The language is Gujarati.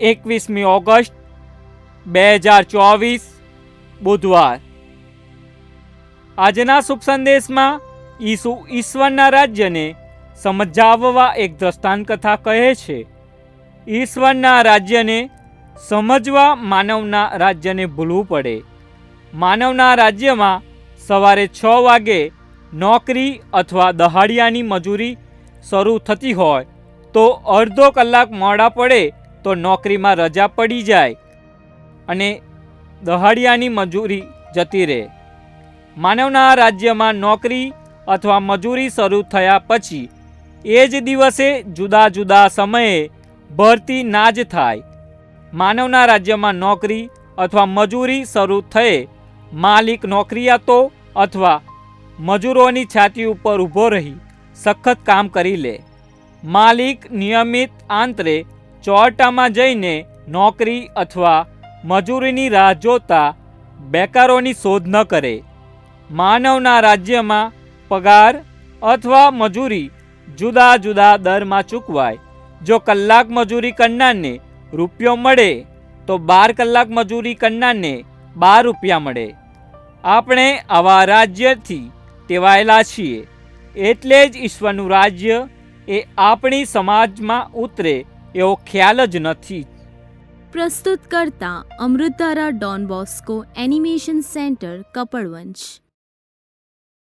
એકવીસમી ઓગસ્ટ, બે હજાર ચોવીસ, બુધવાર. આજના શુભ સંદેશમાં ઈસુ ઈશ્વરના રાજ્યને સમજાવવા એક દ્રષ્ટાંત કથા કહે છે. ઈશ્વરના રાજ્યને સમજવા માનવના રાજ્યને ભૂલવું પડે. માનવના રાજ્યમાં સવારે છ વાગે નોકરી અથવા દહાડિયાની મજૂરી શરૂ થતી હોય તો અડધો કલાક મોડા પડે તો નોકરીમાં રજા પડી જાય અને દહાડિયાની મજૂરી જતી રહે. માનવના રાજ્યમાં નોકરી અથવા મજૂરી શરૂ થયા પછી એ જ દિવસે જુદા જુદા સમયે ભરતી ના જ થાય. માનવના રાજ્યમાં નોકરી અથવા મજૂરી શરૂ થયે, માલિક નોકરિયાતો અથવા મજૂરોની છાતી ઉપર ઊભો રહી સખત કામ કરી લે. માલિક નિયમિત આંતરે ચોરટામાં જઈને નોકરી અથવા મજૂરીની રાહ જોતા બેકારોની શોધ ન કરે. માનવના રાજ્યમાં પગાર અથવા મજૂરી જુદા જુદા દરમાં ચૂકવાય. જો કલાક મજૂરી કરનારને રૂપિયો મળે, તો બાર કલાક મજૂરી કરનારને બાર રૂપિયા મળે. આપણે આવા રાજ્યથી ટેવાયેલા છીએ. એટલે જ ઈશ્વરનું રાજ્ય એ આપણી સમાજમાં ઉતરે એવો ખ્યાલ જ નથી. પ્રસ્તુત કરતા Amrutdhara Don Bosco animation centre Kapadvanj.